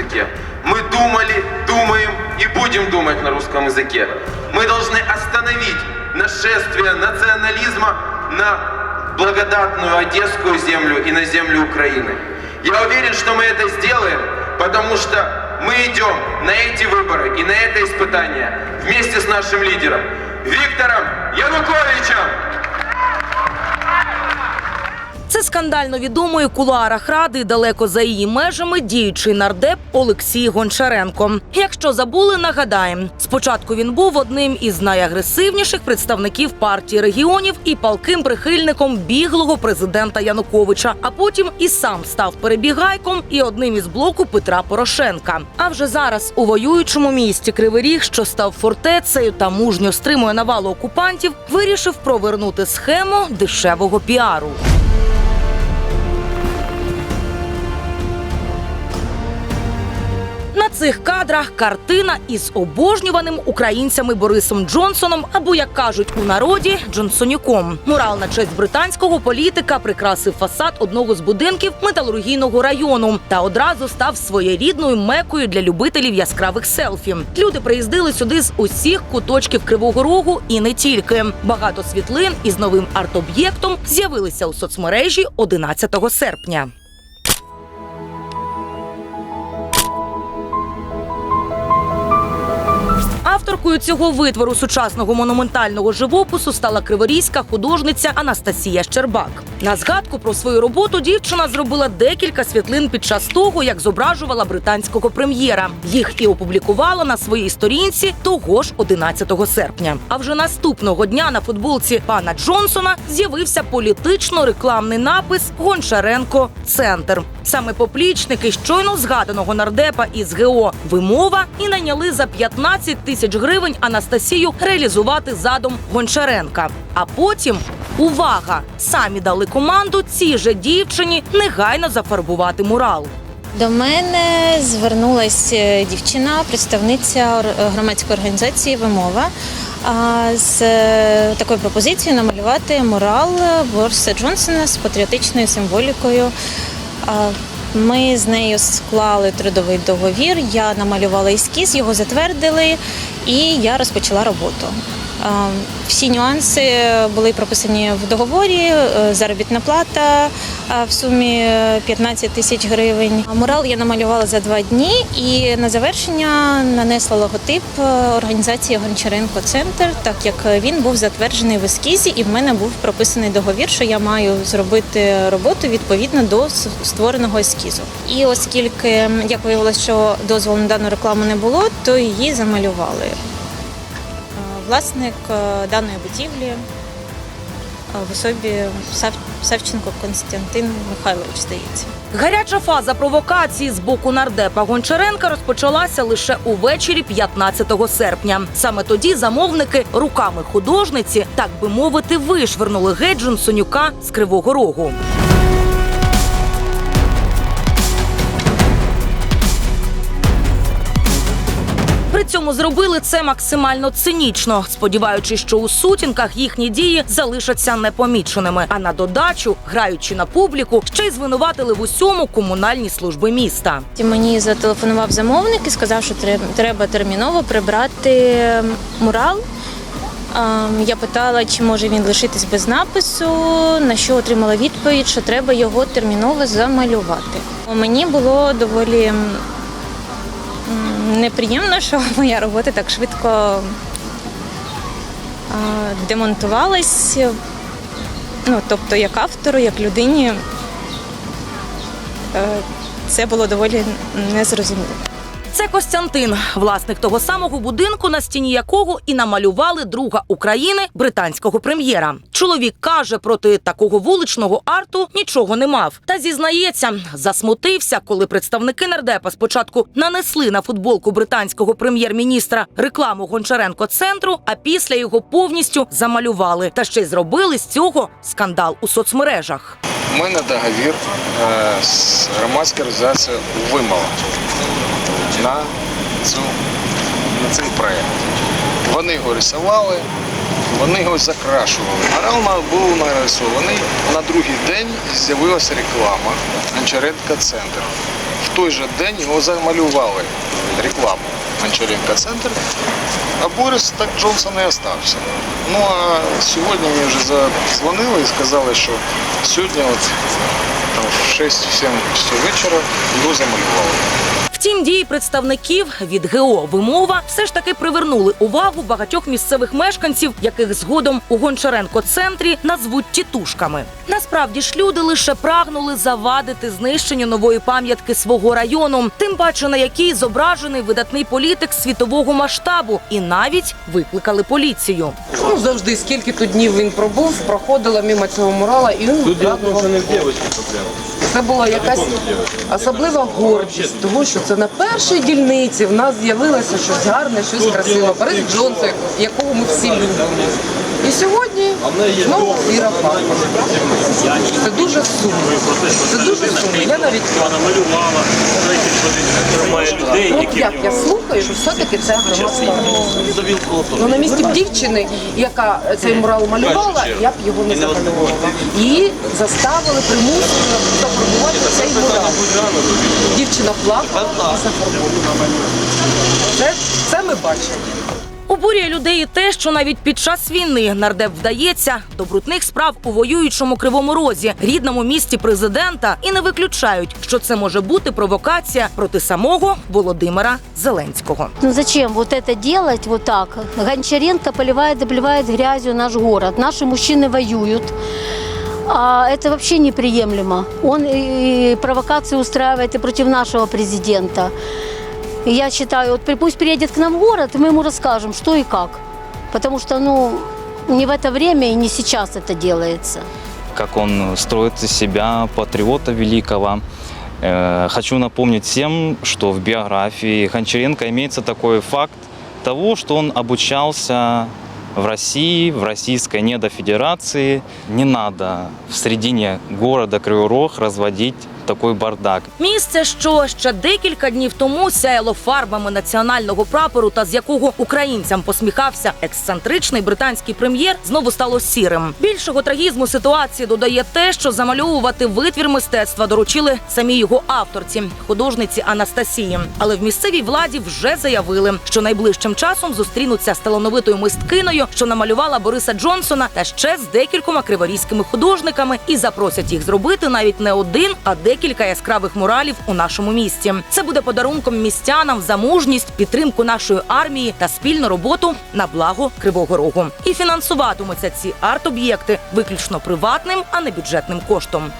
языке. Мы думали, думаем и будем думать на русском языке. Мы должны остановить нашествие национализма на благодатную Одесскую землю и на землю Украины. Я уверен, что мы это сделаем, потому что мы идем на эти выборы и на это испытание вместе с нашим лидером Виктором Януковичем. Це скандально відомий у кулуарах ради далеко за її межами діючий нардеп Олексій Гончаренко. Якщо забули, нагадаємо, спочатку він був одним із найагресивніших представників партії регіонів і палким прихильником біглого президента Януковича. А потім і сам став перебігайком і одним із блоку Петра Порошенка. А вже зараз у воюючому місті Кривий Ріг, що став фортецею та мужньо стримує навалу окупантів, вирішив провернути схему дешевого піару. Цих кадрах картина із обожнюваним українцями Борисом Джонсоном, або як кажуть у народі, Джонсонюком. Мурал на честь британського політика прикрасив фасад одного з будинків металургійного району та одразу став своєрідною мекою для любителів яскравих селфі. Люди приїздили сюди з усіх куточків Кривого Рогу і не тільки. Багато світлин із новим арт-об'єктом з'явилися у соцмережі 11 серпня. Авторкою цього витвору сучасного монументального живопису стала криворізька художниця Анастасія Щербак. На згадку про свою роботу дівчина зробила декілька світлин під час того, як зображувала британського прем'єра. Їх і опублікувала на своїй сторінці того ж 11 серпня. А вже наступного дня на футболці пана Джонсона з'явився політично-рекламний напис Гончаренко Центр. Саме поплічники щойно згаданого нардепа із ГО Вимова і найняли за 15 тисяч гривень Анастасію реалізувати задум Гончаренка. А потім увага! Самі дали команду цій же дівчині негайно зафарбувати мурал. До мене звернулася дівчина, представниця громадської організації Вимова з е, такою пропозицією намалювати мурал Бориса Джонсона з патріотичною символікою. Ми з нею склали трудовий договір. Я намалювала ескіз, його затвердили, і я розпочала роботу. Всі нюанси були прописані в договорі. е, Заробітна плата в сумі 15 тисяч гривень. Мурал я намалювала за два дні і на завершення нанесла логотип е, організації Гончаренко Центр, так як він був затверджений в ескізі, і в мене був прописаний договір, що я маю зробити роботу відповідно до створеного ескізу. І оскільки як виявилося, що дозволу на дану рекламу не було, то її замалювали. Е, Власник е, даної будівлі е, в особі. Савченко Константин Михайлович, здається. Гаряча фаза провокації з боку нардепа Гончаренка розпочалася лише увечері 15 серпня. Саме тоді замовники руками художниці, так би мовити, вишвернули геть Джонсонюка з Кривого Рогу. При цьому зробили це максимально цинічно, сподіваючись, що у сутінках їхні дії залишаться непоміченими. А на додачу, граючи на публіку, ще й звинуватили в усьому комунальні служби міста. Мені зателефонував замовник і сказав, що треб- треба терміново прибрати мурал. Ем, Я питала, чи може він лишитись без напису, на що отримала відповідь, що треба його терміново замалювати. Мені було доволі неприємно, що моя робота так швидко е, демонтувалась. Ну, тобто, як автору, як людині, е, це було доволі незрозуміло. Це Костянтин, власник того самого будинку, на стіні якого і намалювали друга України британського прем'єра. Чоловік каже, проти такого вуличного арту нічого не мав. Та зізнається, засмутився, коли представники нардепа спочатку нанесли на футболку британського прем'єр-міністра рекламу Гончаренко центру, а після його повністю замалювали. Та ще й зробили з цього скандал у соцмережах. У мене договір е, з громадською організацією Вимова на, цю, на цей проєкт. Вони його рисували, вони його закрашували. Морал був нарисований. На другий день з'явилася реклама Гончаренко Центр. в той же день його замалювали рекламу Гончаренко центр, а Борис так Джонсон і остався. Ну а сьогодні мені вже задзвонили і сказали, що сьогодні от, там, в 6-7 вечора його замалювали. Втім, дії представників від ГО вимова все ж таки привернули увагу багатьох місцевих мешканців, яких згодом у Гончаренко центрі назвуть тітушками. Насправді ж люди лише прагнули завадити знищенню нової пам'ятки свого району, тим паче на якій зображений видатний політик світового масштабу, і навіть викликали поліцію. Ну, завжди, скільки тут днів він пробув, проходила мимо цього мурала, і він радував. Це була якась особлива гордість, тому що це на першій дільниці в нас з'явилося щось гарне, щось красиве. Борис Джонсон, якого ми всі любимо. І сьогодні знову Іра Павлова. Це дуже сумно. Це дуже сумно. Я навіть От як я слухаю, що все-таки це громадська організація. Ну, на місці б дівчини, яка цей мурал малювала, я б його не замалювала. Її заставили, примусили зафарбувати цей мурал. Дівчина плакала і зафарбовувала. Це, це ми бачимо. Обурює людей і те, що навіть під час війни нардеп вдається до брудних справ у воюючому кривому розі, рідному місті президента, і не виключають, що це може бути провокація проти самого Володимира Зеленського. Ну зачем вот это делать вот так? Гончаренко поливает, обливает грязью наш город. Наши мужчины воюют. А это вообще неприемлемо. Он и провокации устраивает и против нашего президента. Я считаю, вот пусть приедет к нам в город, и мы ему расскажем, что и как. Потому что, ну, не в это время и не сейчас это делается. как он строит из себя патриота великого. Э, Хочу напомнить всем, что в биографии Гончаренко имеется такой факт того, что он обучался в России, в Российской недофедерации. Не надо в середине города Кривой Рог разводить такой бардак. Місце, що ще декілька днів тому сяяло фарбами національного прапору, та з якого українцям посміхався ексцентричний британський прем'єр, знову стало сірим. Більшого трагізму ситуації додає те, що замальовувати витвір мистецтва доручили самі його авторці, художниці Анастасії. Але в місцевій владі вже заявили, що найближчим часом зустрінуться з талановитою мисткиною, що намалювала Бориса Джонсона, та ще з декількома криворізькими художниками, і запросять їх зробити навіть не один, а декілька яскравих муралів у нашому місті. Це буде подарунком містянам за мужність, підтримку нашої армії та спільну роботу на благо Кривого Рогу. І фінансуватимуться ці арт-об'єкти виключно приватним, а не бюджетним коштом.